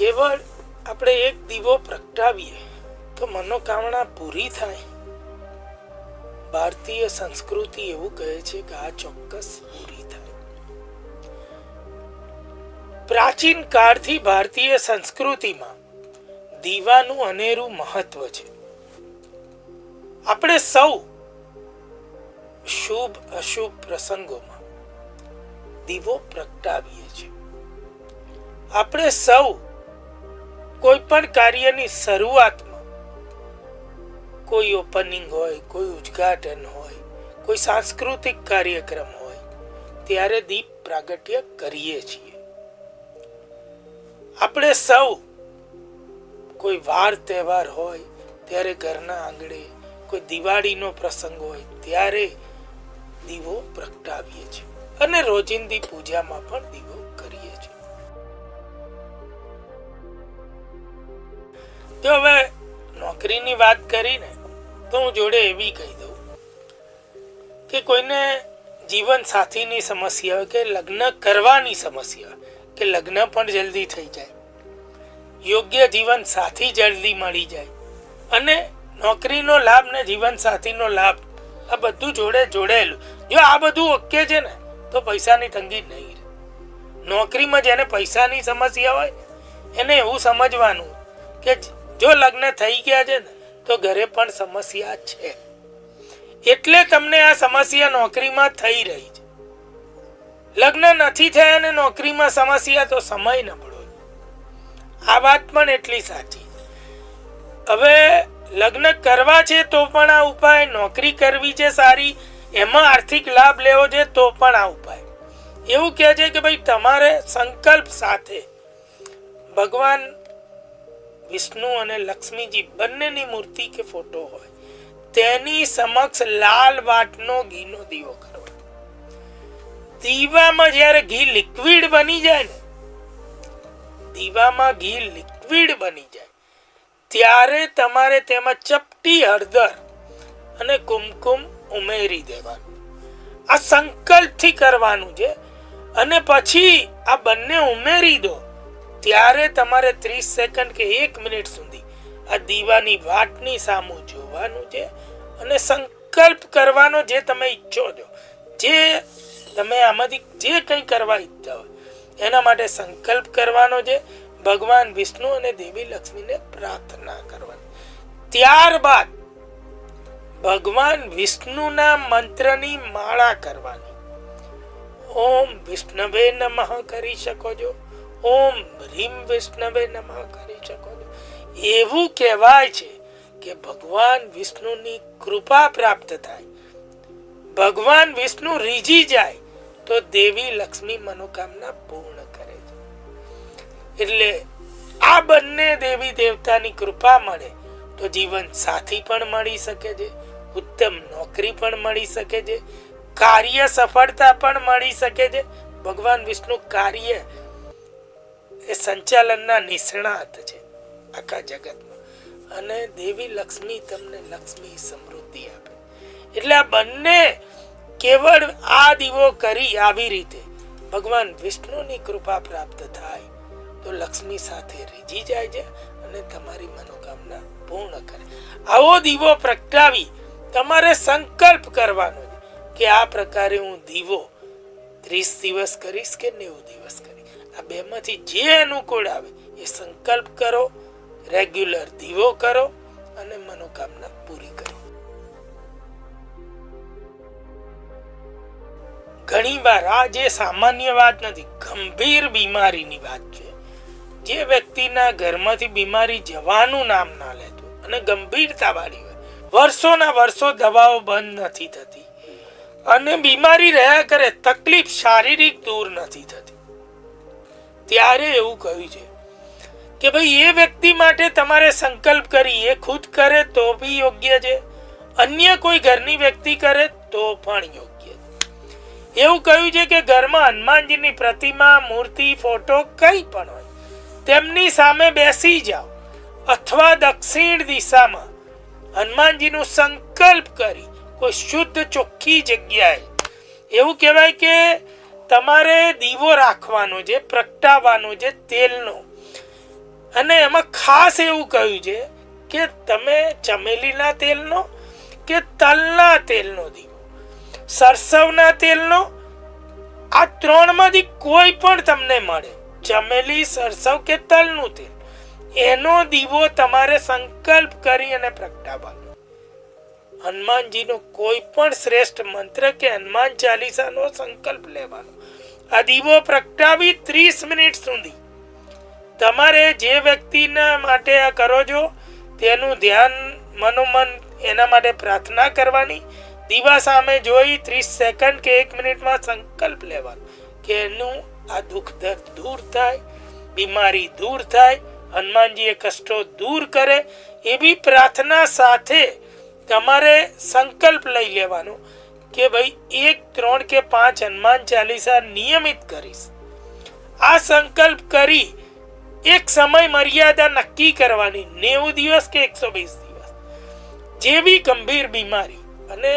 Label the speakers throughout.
Speaker 1: કેવળ આપણે એક દીવો પ્રગટાવીએ તો મનોકામના પૂરી થાય. ભારતીય સંસ્કૃતિ એવું કહે છે કે આ ચોક્કસ પૂરી થાય. પ્રાચીન કાળથી ભારતીય સંસ્કૃતિમાં દીવાનું અનેરું મહત્વ છે. આપણે સૌ શુભ અશુભ પ્રસંગોમાં દીવો પ્રગટાવીએ છીએ. આપણે સૌ કોઈ પણ કાર્યની શરૂઆતમાં કોઈ ઓપનિંગ હોય, કોઈ ઉદ્ઘાટન હોય, કોઈ સાંસ્કૃતિક કાર્યક્રમ હોય, ત્યારે દીપ પ્રાગટ્ય કરીએ છીએ. આપણે સૌ કોઈ વાર તહેવાર હોય, ત્યારે ઘરના આંગણે કોઈ દિવાળીનો પ્રસંગ હોય, ત્યારે દીવો પ્રગટાવીએ છીએ. અને રોજિંદી પૂજામાં પણ દીવો જો હવે નોકરીની વાત કરીને તો હું જોડે એવી કહી દઉં કે કોઈને જીવન સાથીની સમસ્યા હોય કે લગ્ન કરવાની સમસ્યા કે લગ્ન પણ જલ્દી થઈ જાય, યોગ્ય જીવન સાથી જલ્દી મળી જાય અને નોકરીનો લાભ ને જીવન સાથીનો લાભ આ બધું જોડે જોડેલું. જો આ બધું ઓકે છે ને, તો પૈસાની તંગી નહીં રહે. નોકરીમાં જેને પૈસાની સમસ્યા હોય, એને એવું સમજવાનું કે જો લગ્ન થઈ ગયા છે ને, તો ઘરે પણ સમસ્યા છે. એટલે તમને આ સમસ્યા નોકરીમાં થઈ રહી છે. લગ્ન નથી થયા અને નોકરીમાં સમસ્યા તો સમય નબળો આ વાત પણ એટલી સાચી. હવે લગ્ન કરવા છે તો પણ આ ઉપાય, નોકરી કરવી છે સારી, એમાં આર્થિક લાભ લેવો છે તો પણ આ ઉપાય. એવું કહે છે કે ભાઈ તમારે સંકલ્પ સાથે ભગવાન વિષ્ણુ અને લક્ષ્મીજી બંનેની મૂર્તિ કે ફોટો હોય, તેની સમક્ષ લાલ વાટનો ઘીનો દીવો કરવો. દીવામાં જ્યારે ઘી લિક્વિડ બની જાય ને, દીવામાં ઘી લિક્વિડ બની જાય, ત્યારે તમારે તેમાં ચપટી હળદર અને કુમકુમ ઉમેરી દેવાનું. આ સંકલ્પથી કરવાનું છે અને પછી આ બંને ઉમેરી દો. ત્યારે તમારે ત્રીસ સેકન્ડ કે એક મિનિટ સુધી આ દીવાની વાટની સામું જોવાનું છે અને સંકલ્પ કરવાનો જે તમે ઈચ્છો છો. જે તમે આમાંથી જે કંઈ કરવા ઈચ્છતા હોય, એના માટે સંકલ્પ કરવાનો છે, ભગવાન વિષ્ણુ અને દેવી લક્ષ્મીને પ્રાર્થના કરવાની. ત્યારબાદ ભગવાન વિષ્ણુના મંત્રની માળા કરવાની. ઓમ વિષ્ણવે નમઃ કરી શકો છો. ઓમ ભ્રીમ વિષ્ણવે નમઃ કરી શકો છો. એવું કહેવાય છે કે ભગવાન વિષ્ણુની કૃપા પ્રાપ્ત થાય. ભગવાન વિષ્ણુ રીઝી જાય તો દેવી લક્ષ્મી મનોકામના પૂર્ણ કરે છે. એટલે આ બંને દેવી દેવતાની કૃપા મળે તો જીવન સાથી પણ મળી શકે છે, ઉત્તમ નોકરી પણ મળી શકે છે, કાર્ય સફળતા પણ મળી શકે છે. ભગવાન વિષ્ણુ કાર્ય એ સંચાલનના નિષ્ણાત છે આખા જગતમાં. અને દેવી લક્ષ્મી તમને લક્ષ્મી સમૃદ્ધિ આપે. એટલે આ બંને કેવળ આ દીવો કરી આવી રીતે ભગવાન વિષ્ણુની કૃપા પ્રાપ્ત થાય તો લક્ષ્મી સાથે રીજી જાય છે અને તમારી મનોકામના પૂર્ણ કરે. આવો દીવો પ્રગટાવી તમારે સંકલ્પ કરવાનો છે કે આ પ્રકારે હું દીવો ત્રીસ દિવસ કરીશ કે નેવું દિવસ કરીશ? આ બેમાંથી જે અનુકૂળ આવે એ સંકલ્પ કરો રેગ્યુલર દીવો કરો અને મનોકામના પૂરી કરો. ઘણીવાર આ જે સામાન્ય વાત નથી, ગંભીર બીમારીની વાત છે. જે વ્યક્તિના ઘરમાંથી બીમારી જવાનું નામ ના લેતું અને ગંભીરતા વાળી હોય. વર્ષોના વર્ષો દવાઓ બંધ નથી થતી અને બીમારી રહ્યા કરે, તકલીફ શારીરિક દૂર નથી થતી. ત્યારે એવું કહ્યું છે કે ભાઈ, એ વ્યક્તિ માટે તમારે સંકલ્પ કરી, એ ખુદ કરે તો બી યોગ્ય છે. અન્ય કોઈ ઘરની વ્યક્તિ કરે તો પણ યોગ્ય એવું કહ્યું છે કે ઘરમાં હનુમાનજીની પ્રતિમા, મૂર્તિ, ફોટો કંઈ પણ હોય, તેમની સામે બેસી જાઓ અથવા દક્ષિણ દિશામાં હનુમાનજીનું સંકલ્પ કરી, કોઈ શુદ્ધ ચોખ્ખી જગ્યાએ. એવું કહેવાય કે તમારે દીવો રાખવાનો છે, પ્રગટાવવાનો છે તેલનો. અને એમાં ખાસ એવું કહ્યું છે કે તમે ચમેલીના તેલનો કે તલના તેલનો દીવો. સરસવના તેલનો, આ ત્રણમાંથી કોઈ પણ તમને મળે, ચમેલી, સરસવ કે તલનું તેલ, એનો દીવો તમારે સંકલ્પ કરી અને પ્રગટાવવાનો. હનુમાનજીનો કોઈ પણ શ્રેષ્ઠ મંત્ર કે હનુમાન ચાલીસાનો સંકલ્પ લેવાનો. આ દીવો પ્રગટાવી ત્રીસ મિનિટ સુધી. તમારે જે વ્યક્તિના માટે આ કરો છો, તેનું ધ્યાન, મનોમન એના માટે પ્રાર્થના કરવાની. દીવા સામે જોઈ ત્રીસ સેકન્ડ કે એક મિનિટમાં સંકલ્પ લેવાનો કે એનું આ દુઃખ દર્દ દૂર થાય, બીમારી દૂર થાય, હનુમાનજીએ કષ્ટો દૂર કરે, એવી પ્રાર્થના સાથે તમારે સંકલ્પ લઈ લેવાનો કે ભાઈ એક, ત્રણ કે પાંચ હનુમાન ચાલીસા નિયમિત કરીશ. આ સંકલ્પ કરી એક સમય મર્યાદા નક્કી કરવાની નેવું દિવસ કે એકસો વીસ દિવસ. જેવી ગંભીર બીમારી અને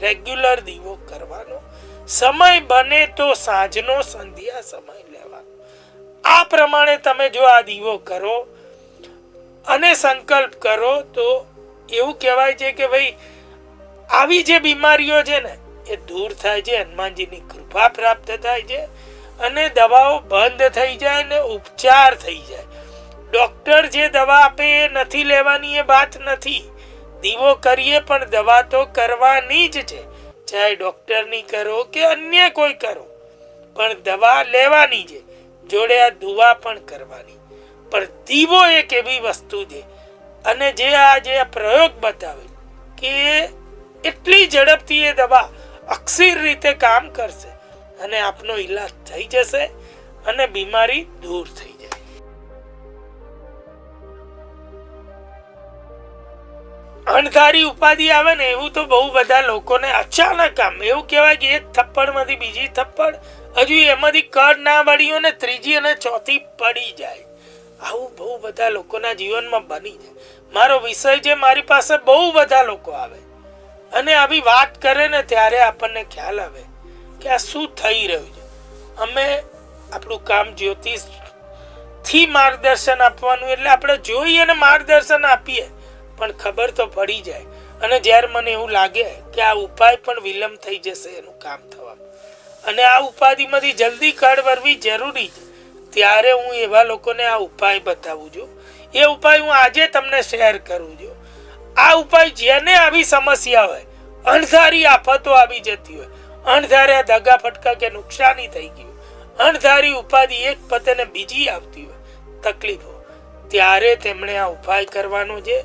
Speaker 1: રેગ્યુલર દીવો કરવાનો. સમય બને તો સાંજનો સંધ્યા સમય લેવાનો. આ પ્રમાણે તમે જો આ દીવો કરો અને સંકલ્પ કરો તો એવું કહેવાય છે કે ભાઈ, આવી જે બીમારીઓ છે ને, એ દૂર થાય છે, હનુમાનજીની કૃપા પ્રાપ્ત થાય છે અને દવાઓ બંધ થઈ જાય ને ઉપચાર થઈ જાય. ડોક્ટર જે દવા આપે એ નથી લેવાની, એ વાત નથી. દીવો કરીએ પણ દવા તો કરવાની જ છે. ચાહે ડોક્ટરની કરો કે અન્ય કોઈ કરો, પણ દવા લેવાની છે. જોડે આ દુવા પણ કરવાની. પણ દીવો એક એવી વસ્તુ છે અને જે આ જે પ્રયોગ બતાવે કે એટલી ઝડપથી એ દવા અક્ષીર રીતે કામ કરશે અને આપનો ઈલાજ થઈ જશે અને બીમારી દૂર થઈ જાય અણધારી ઉપાધિ આવે ને એવું તો બહુ બધા લોકોને અચાનક આમ એવું કહેવાય કે એક થપ્પડમાંથી બીજી થપ્પડ હજુ એમાંથી કર ના વળ્યો ને ત્રીજી અને ચોથી પડી જાય. આવું બહુ બધા લોકોના જીવનમાં બની જાય. મારો વિષય છે, મારી પાસે બહુ બધા લોકો આવે. અને આવી વાત કરે ને ત્યારે આપણને ખ્યાલ આવે કે આ શું થઈ રહ્યું છે. અમે આપણું કામ જ્યોતિષથી માર્ગદર્શન આપવાનું, એટલે આપણે જોઈએ અને માર્ગદર્શન આપીએ. પણ ખબર તો પડી જાય. અને જ્યારે મને એવું લાગે કે આ ઉપાય પણ વિલંબ થઈ જશે એનું કામ થવા અને આ ઉપાધિમાંથી જલ્દી કળ વરવી જરૂરી છે. ત્યારે હું એવા લોકોને આ ઉપાય બતાવું છું. એ ઉપાય હું આજે તમને શેર કરું છું. આ ઉપાય જેને આવી સમસ્યા હોય, અણધારી આફતો આવી જતી હોય, અણધાર્યા ધગા ફટકા કે નુકસાની થઈ ગયું, અણધારી ઉપાધિ એક પતેને બીજી આવતી હોય, તકલીફો. ત્યારે તેમણે આ ઉપાય કરવાનો છે.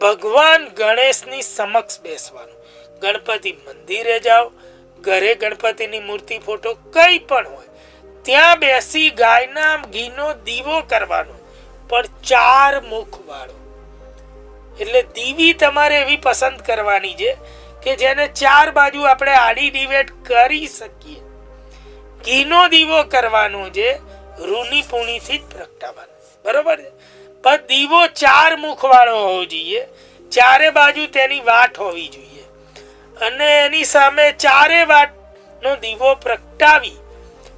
Speaker 1: ભગવાન ગણેશની સમક્ષ બેસવાનું. ગણપતિ મંદિરે જાઓ, ઘરે ગણપતિની મૂર્તિ, ફોટો કંઈ પણ હોય ત્યાં બેસી ગાયના ઘીનો દીવો કરવાનો. પણ ચાર મુખ વાળો એટલે દીવી તમારે એવી પસંદ કરવાની છે કે જેને ચાર બાજુ આપણે આડી ડિવેટ કરી શકીએ. ઘીનો દીવો કરવાનો છે, રૂની પૂણીથી જ પ્રગટાવવાનો. બરોબર છે? પણ દીવો ચાર મુખ વાળો હોવો જોઈએ. ચારે બાજુ તેની વાટ હોવી જોઈએ. અને એની સામે ચારે વાટનો દીવો પ્રગટાવી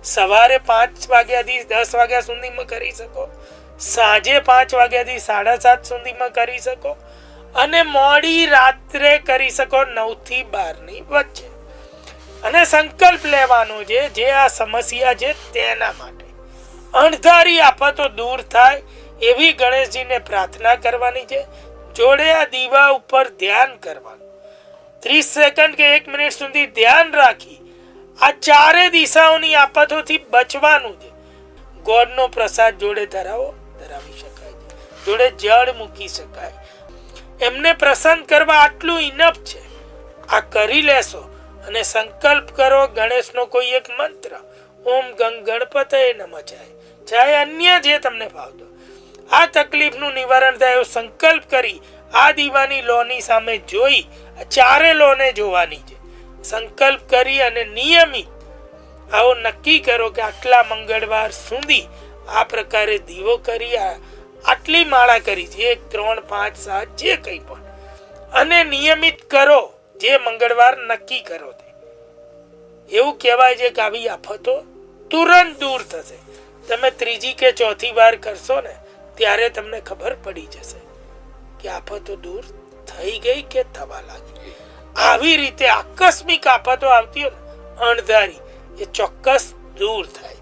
Speaker 1: સવારે પાંચ વાગ્યાથી દસ વાગ્યા સુધીમાં કરી શકો. સાંજે પાંચ વાગ્યાથી સાડા સાત સુધીમાં કરી શકો. અને મોડી રાત્રે કરી શકો નવથી બારની વચ્ચે. અને સંકલ્પ લેવાનો છે, જે આ સમસ્યા છે તેના માટે. અણધારી આફતો દૂર થાય એવી ગણેશજીને પ્રાર્થના કરવાની છે. જોડે આ દીવા ઉપર ધ્યાન કરવાનું. ત્રીસ સેકન્ડ કે એક મિનિટ સુધી ધ્યાન રાખી આ ચારે દિશાઓની આફતોથી બચવાનું છે. ગોળનો પ્રસાદ જોડે ધરાવો, ધરાવી શકાય જોડે જળ મૂકી શકાય. એમને પ્રસન્ન કરવા આટલું ઇનફ છે. આ કરી લેશો અને સંકલ્પ કરો ગણેશનો કોઈ એક મંત્ર. ઓમ ગંગ ગણપતય નમ જાય. ચાહે અન્ય જે તમને ભાવતો આ તકલીફનું નિવારણ થાય એવો સંકલ્પ કરી આ દીવાની લોની સામે જોઈ ચારે લોને જોવાની છે. સંકલ્પ કરી અને નિયમિત આવો નક્કી કરો કે આટલા મંગળવાર સુધી આ પ્રકારે દીવો કરી આટલી માળા કરી છે એક, ત્રણ, પાંચ, સાત, જે કંઈ પણ. અને નિયમિત કરો જે મંગળવાર નક્કી કરો તે. એવું કહેવાય છે કે આવી આફતો તુરંત દૂર થશે. તમે ત્રીજી કે ચોથી વાર કરશો ને, ત્યારે તમને ખબર પડી જશે કે આફતો દૂર થઈ ગઈ કે થવા લાગી આવી રીતે આકસ્મિક આફતો આવતી હોય અણધારી એ ચોક્કસ દૂર થાય.